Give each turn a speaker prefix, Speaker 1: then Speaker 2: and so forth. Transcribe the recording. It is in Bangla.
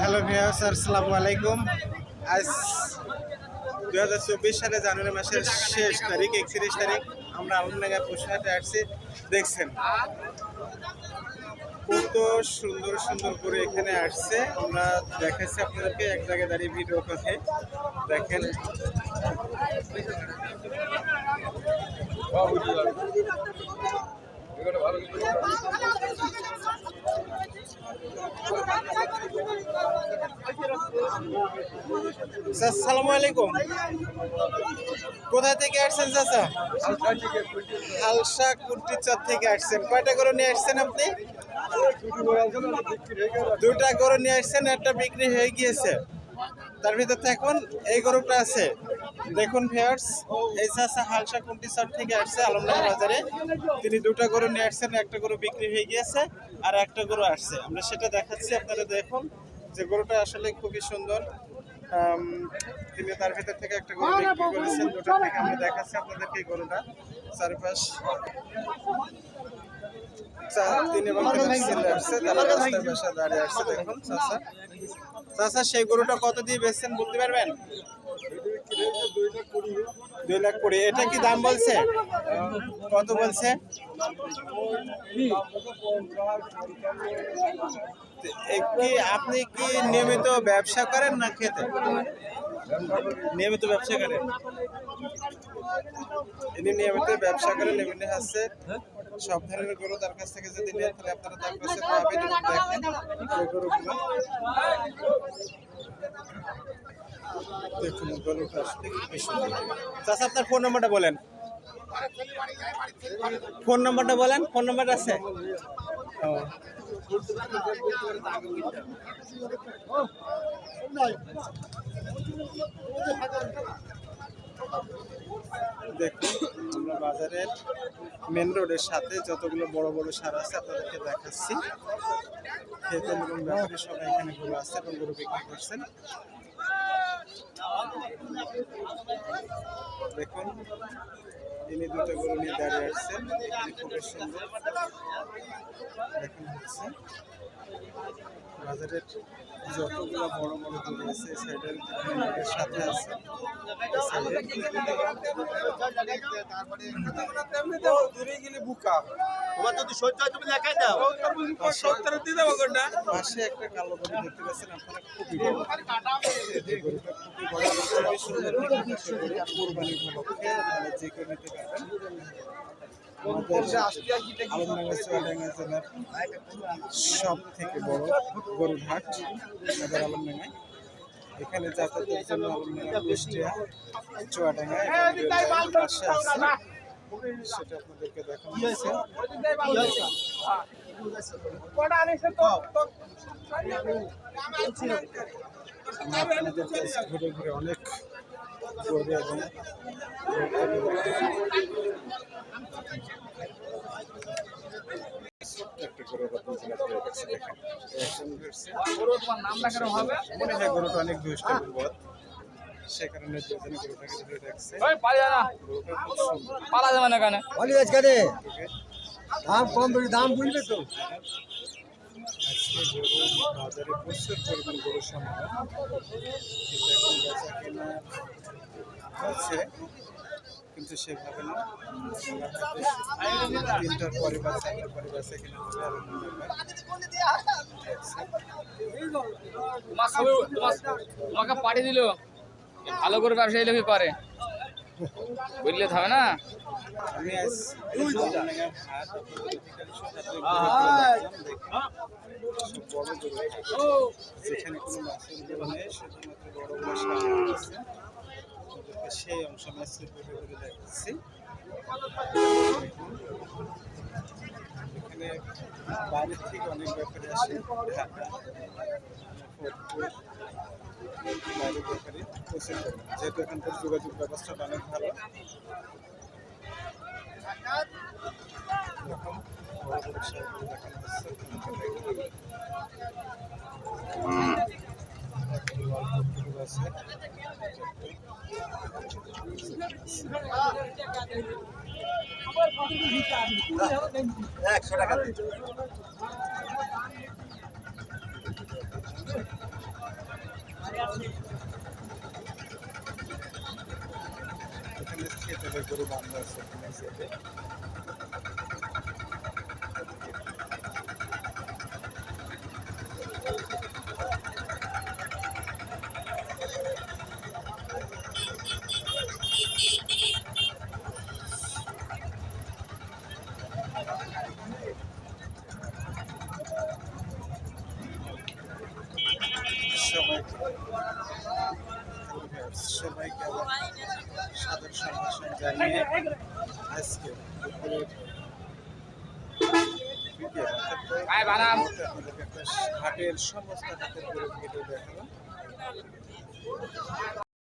Speaker 1: হ্যালো ভিয়াস আসসালামু আলাইকুম। আজ দু হাজার চব্বিশ সালে জানুয়ারি মাসের শেষ তারিখ, একত্রিশ তারিখ। আমরা আলমনগর পশুহাটে আসছি। দেখছেন, কত সুন্দর সুন্দর করে এখানে আসছে। আমরা দেখাচ্ছি আপনাদেরকে, এক জায়গায় দাঁড়িয়ে ভিডিও করে দেখেন। আলাইকুম। কোথা থেকে আসছেন চাচা হালসা কুটিচর থেকে আসছেন। কয়টা গরু নিয়ে আসছেন আপনি? দুটা গরু নিয়ে আসছেন, একটা বিক্রি হয়ে গিয়েছে। তার ভিতর এখন এই গরুটা আছে। দেখুন ভিউয়ার্স এই চাচা হালসা কুটিচর থেকে আসছে আলমডাঙ্গা বাজারে। তিনি দুটা গরু নিয়ে আসছেন, একটা গরু বিক্রি হয়ে গিয়েছে আর একটা গরু আসছে। আমরা সেটা দেখাচ্ছি, আপনারা দেখুন যে গরুটা আসলে খুবই সুন্দর। তিনি তার ভিতর থেকে একটা গরু বিক্রি করেছেন, দুটো থেকে আমরা দেখাচ্ছি আপনাদেরকে এই গরুটা চারপাশ। তিনি দাঁড়িয়ে দেখুন চাচা, সেই গরুটা কত দিয়ে বেচছেন, বলতে পারবেন? দুই লাখ কুড়ি, এটা কি দাম বলছে? কত বলছে? কি আপনি কি নিয়মিত ব্যবসা করেন না খেতে? নিয়মিত ব্যবসা করেন? ইনি নিয়মিত ব্যবসা করেন, এমনি হচ্ছে সব ধরনের গরু তার কাছ থেকে যদি নেন, তাহলে আপনারা তার কাছে পাবেন দেখেন। চাচা, আপনার ফোন নাম্বারটা বলেন। ফোন নাম্বারটা বলেন ফোন নাম্বার আছে। দেখুন, আমরা বাজারের মেন রোডের সাথে যতগুলো বড় বড় সার আছে, আপনাদেরকে দেখাচ্ছি। খেতে এবং সবাই এখানে গরু আছে এবং গরু বিক্রি করছেন। দেখুন তিনি দুটো গরু নিয়ে দাঁড়িয়ে আসছেন খুবই সুন্দর। দেখুন হচ্ছে। বাজারের যতগুলো বড় বড় গরু আছে এর সাথে আছে। দেখতে একটা গরু। কোরবানি উপলক্ষে আপনারা যে আমাদের আলমডাঙ্গা চুয়াডাঙ্গা জেলার সব থেকে বড় গরুর হাট আমাদের আলমডাঙ্গায়। এখানে যাতায়াতের জন্য আলমডাঙ্গা কুষ্টিয়া চুয়াডাঙ্গা পাশে আছে। সেটা আপনাদেরকে দেখানো হয়েছে? কাছে ঘুরে ঘুরে অনেক এবং গরুটা অনেক দুষ্ট সে কারণে
Speaker 2: পালা যাবে না কেন
Speaker 3: দাম কম বেশি দাম বুঝবে তো।
Speaker 1: বাজারে প্রচুর পরিমাণ গরু সমাগম কিন্তু এখন বেচা কেনা হচ্ছে কিন্তু সেভাবে না। তিনটার পরে বা চারটার
Speaker 2: আরও তোমাকে পাঠিয়ে দিল। ভালো করে ব্যবসায়ী লোকে পারে বুঝলে তো হবে না?
Speaker 1: আমি যেখানে কোনো মাছের বড় আছে। সেই অংশ মাছের ঘুরে ঘুরে দেখাচ্ছি। এখানে বাইরের থেকে অনেক ব্যাপারে আসে, ঢাকা বাইরের ব্যাপারে প্রচুর করে। যেহেতু এখানকার যোগাযোগ ব্যবস্থাটা অনেক ভালো। আছে।
Speaker 3: একশো টাকা
Speaker 1: এখানে গরু বান্ধব আছে। সবাইকে সাদর সম্ভাষণ জানিয়ে আজকে হাটের সমস্ত দেখালাম